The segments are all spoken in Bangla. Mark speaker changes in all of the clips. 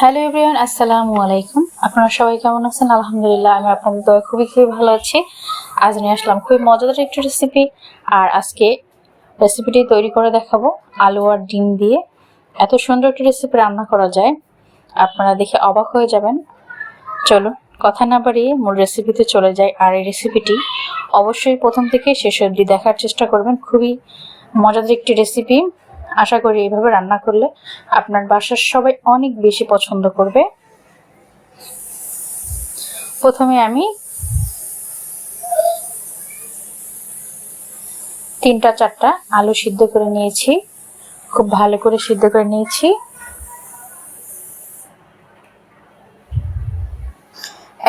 Speaker 1: হ্যালো এভরিওয়ান, আসসালামু আলাইকুম। আপনারা সবাই কেমন আছেন? আলহামদুলিল্লাহ, আমি আপনাদের দয়া খুবই খুবই ভালো আছি। আজ নিয়ে আসলাম খুবই মজাদার একটি রেসিপি আর আজকে রেসিপিটি তৈরি করে দেখাবো, আলু আর ডিম দিয়ে। এত সুন্দর একটি রেসিপি রান্না করা যায়। আপনারা দেখে অবাক হয়ে যাবেন। চলুন, কথা না বাড়িয়ে মূল রেসিপিতে চলে যাই। আর এই রেসিপিটি অবশ্যই প্রথম থেকে শেষ অবধি দেখার চেষ্টা করবেন। খুবই মজাদার একটি রেসিপি আশা করি এইভাবে রান্না করলে আপনার বাসার সবাই অনেক বেশি পছন্দ করবে। প্রথমে আমি তিনটা চারটা আলু সিদ্ধ করে নিয়েছি। খুব ভালো করে সিদ্ধ করে নিয়েছি।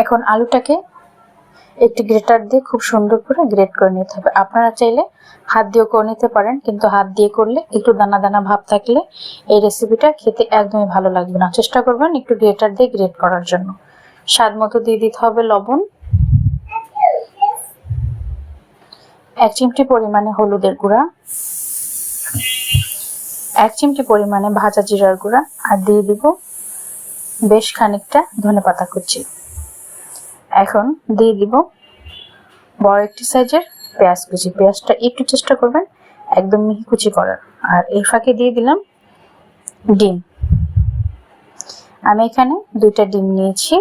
Speaker 1: এখন আলুটাকে একটি গ্রেটার দিয়ে খুব সুন্দর করে গ্রেট করে নিতে হবে। আপনারা চাইলে হাত দিয়েও করে নিতে পারেন, কিন্তু হাত দিয়ে করলে একটু দানা দানা ভাব থাকলে এই রেসিপিটা খেতে একদমই ভালো লাগবে না। চেষ্টা করবেন একটু গ্রেটার দিয়ে গ্রেট করার জন্য। স্বাদ মতো দিয়ে দিতে হবে লবণ। এক চিমটি পরিমাণে হলুদের গুঁড়া। এক চিমটি পরিমাণে ভাজা জিরার গুঁড়া। আর দিয়ে দিব বেশ খানিকটা ধনে পাতা কুচি। এখন দিয়ে দিব বড় একটি সাইজের পেঁয়াজ কুচি। পেঁয়াজটা একটু চেষ্টা করবেন একদম মিহি কুচি করার। আর এই ফাঁকে দিয়ে দিলাম ডিম। আমি এখানে দুইটা ডিম নিয়েছি।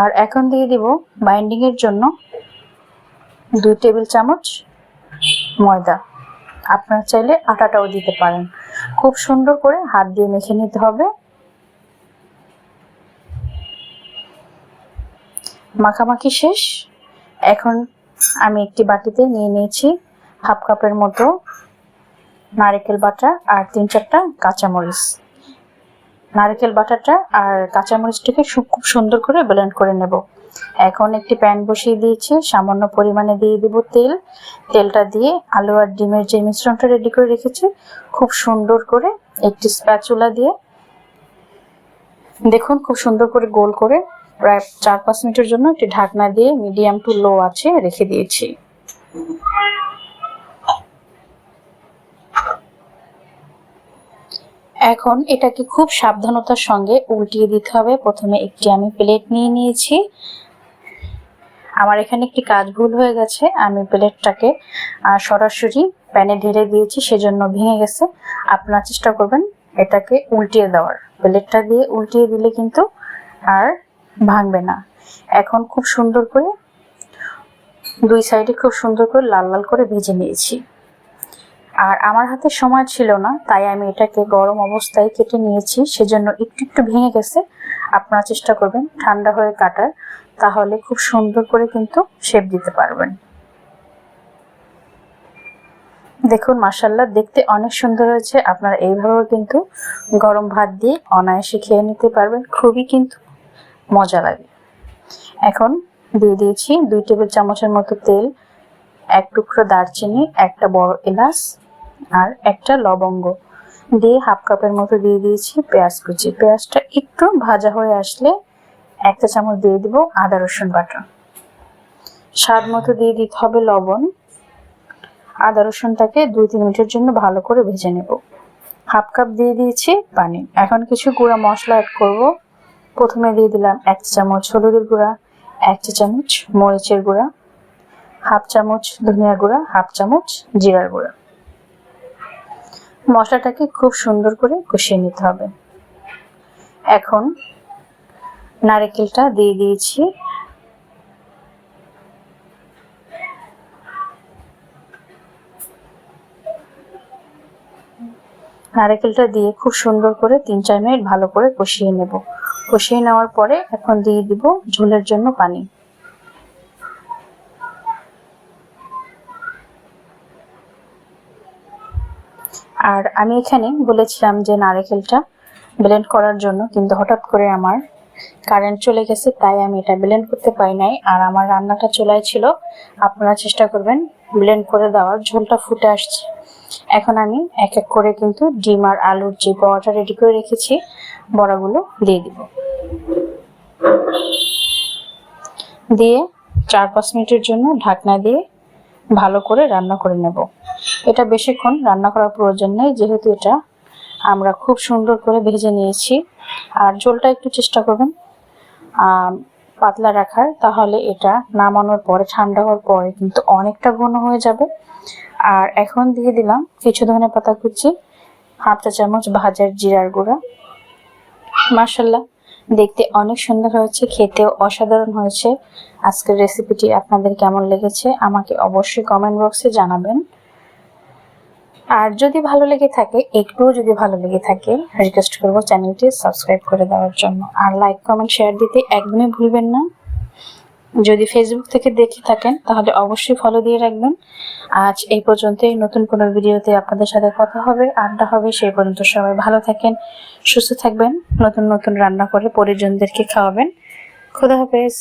Speaker 1: আর এখন দিয়ে দিব বাইন্ডিং এর জন্য দুই টেবিল চামচ ময়দা। আপনারা চাইলে আটাটাও দিতে পারেন। খুব সুন্দর করে হাত দিয়ে মেখে নিতে হবে। মাখামাখি শেষ। এখন আমি একটি বাটিতে নিয়ে নিয়েছি হাফ কাপের মতো নারিকেল বাটা আর তিন চারটা কাঁচামরিচ। নারকেল বাটাটা আর কাঁচামরিচটাকে খুব সুন্দর করে ব্লেন্ড করে নেব। এখন একটি প্যান বসিয়ে দিয়েছি, সামান্য পরিমাণে দিয়ে দিব তেল। তেলটা দিয়ে আলু আর ডিমের যে মিশ্রণটা রেডি করে রেখেছি, খুব সুন্দর করে একটি স্প্যাচুলা দিয়ে দেখুন খুব সুন্দর করে গোল করে প্রায় চার পাঁচ মিনিটের জন্য একটি ঢাকনা দিয়ে মিডিয়াম টু লো আছে রেখে দিয়েছি। এখন এটাকে খুব সাবধানতার সঙ্গে উল্টিয়ে দিতে হবে। প্রথমে একটি আমি প্লেট নিয়ে নিয়েছি। আমার এখানে একটি কাজ ভুল হয়ে গেছে। আমি প্লেটটাকে সরাসরি প্যানে ঢেলে দিয়েছি, সেজন্য ভেঙে গেছে। আপনারা চেষ্টা করবেন এটাকে উল্টিয়ে দেওয়ার। প্লেটটা দিয়ে উল্টিয়ে দিলে কিন্তু আর ভাঙবে না। এখন খুব সুন্দর করে, দুই সাইডে খুব সুন্দর করে লাল লাল করে ভেজে নিয়েছি। আর আমার হাতে সময় ছিল না, তাই আমি এটাকে গরম অবস্থায় কেটে নিয়েছি। সেজন্য একটু একটু ভেঙে গেছে। আপনারা চেষ্টা করবেন, ঠান্ডা হয়ে কাটার। তাহলে খুব সুন্দর করে কিন্তু শেপ দিতে পারবেন। দেখুন মাসাল্লাহ দেখতে অনেক সুন্দর হয়েছে। আপনারা এইভাবেও কিন্তু গরম ভাত দিয়ে অনায়াসে খেয়ে নিতে পারবেন। খুবই কিন্তু মজা লাগে। এখন দিয়ে দিয়েছি দুই টেবিল চামচের মতো তেল, এক টুকরো দারচিনি, একটা বড় এলাচ আর একটা লবঙ্গ। দিয়ে হাফ কাপের মতো দিয়ে দিয়েছি পেঁয়াজ কুচি। পেঁয়াজটা একটু ভাজা হয়ে আসলে একটা চামচ দিয়ে দিব আদা, রসুন বাটা। স্বাদ মতো দিয়ে দিতে হবে লবণ। আদা, রসুনটাকে দুই তিন মিনিটের জন্য ভালো করে ভেজে নেব। হাফ কাপ দিয়ে দিয়েছি পানি। এখন কিছু গুঁড়া মশলা অ্যাড করব। প্রথমে দিয়ে দিলাম এক চামচ হলুদের গুঁড়া, এক চা চামচ মরিচের গুঁড়া হাফ চামচ ধনিয়া গুঁড়া হাফ চামচ জিরার গুঁড়া। মশলাটাকে খুব সুন্দর করে কষিয়ে নিতে হবে। এখন নারকেলটা দিয়ে দিয়েছি। নারকেলটা দিয়ে খুব সুন্দর করে তিন চার মিনিট ভালো করে কষিয়ে নেব। কষিয়ে নেওয়ার পরে এখন দিয়ে দিব ঝোলের জন্য পানি। আর আমি এখানে বলেছিলাম যে নারকেলটা ব্লেন্ড করার জন্য, কিন্তু হঠাৎ করে আমার কারেন্ট চলে গেছে, তাই আমি এটা ব্লেন্ড করতে পারি নাই। আর আমার রান্নাটা চলাই ছিল, আপনারা চেষ্টা করবেন ব্লেন্ড করে দেওয়ার। ঝোলটা ফুটে আসছে। এখন আমি এক এক করে কিন্তু ডিম আর আলুর যে বড়াটা রেডি করে রেখেছি, বড়াগুলো দিয়ে দিব। দিয়ে চার পাঁচ মিনিটের জন্য ঢাকনা দিয়ে ভালো করে রান্না করে নেব। এটা বেশিক্ষণ রান্না করার প্রয়োজন নেই, যেহেতু এটা আমরা খুব সুন্দর করে ভেজে নিয়েছি। আর ঝোলটা একটু চেষ্টা করবেন পাতলা রাখার, তাহলে এটা নামানোর পরে, ঠান্ডা হওয়ার পরে কিন্তু অনেকটা ঘন হয়ে যাবে। আর এখন দিয়ে দিলাম কিছু ধরনের পাতা কুচি, হাফ চা চামচ ভাজার জিরার গুঁড়া। মার্শাল্লাহ দেখতে অনেক সুন্দর হয়েছে, খেতেও অসাধারণ হয়েছে। আজকের রেসিপিটি আপনাদের কেমন লেগেছে, আমাকে অবশ্যই কমেন্ট বক্সে জানাবেন। আর যদি ভালো লেগে থাকে, একটুও যদি ভালো লেগে থাকে রিকোয়েস্ট করব চ্যানেলটি সাবস্ক্রাইব করে দেওয়ার জন্য। আর লাইক কমেন্ট শেয়ার দিতে একদমই ভুলবেন না। যদি ফেসবুক থেকে দেখে থাকেন, তাহলে অবশ্যই ফলো দিয়ে রাখবেন। আজ এই পর্যন্তই। নতুন কোনো ভিডিওতে আপনাদের সাথে কথা হবে, আড্ডা হবে সেই পর্যন্ত সবাই ভালো থাকেন, সুস্থ থাকবেন, নতুন নতুন রান্না করে পরিজনদেরকে খাওয়াবেন। খুদা হাফেজ।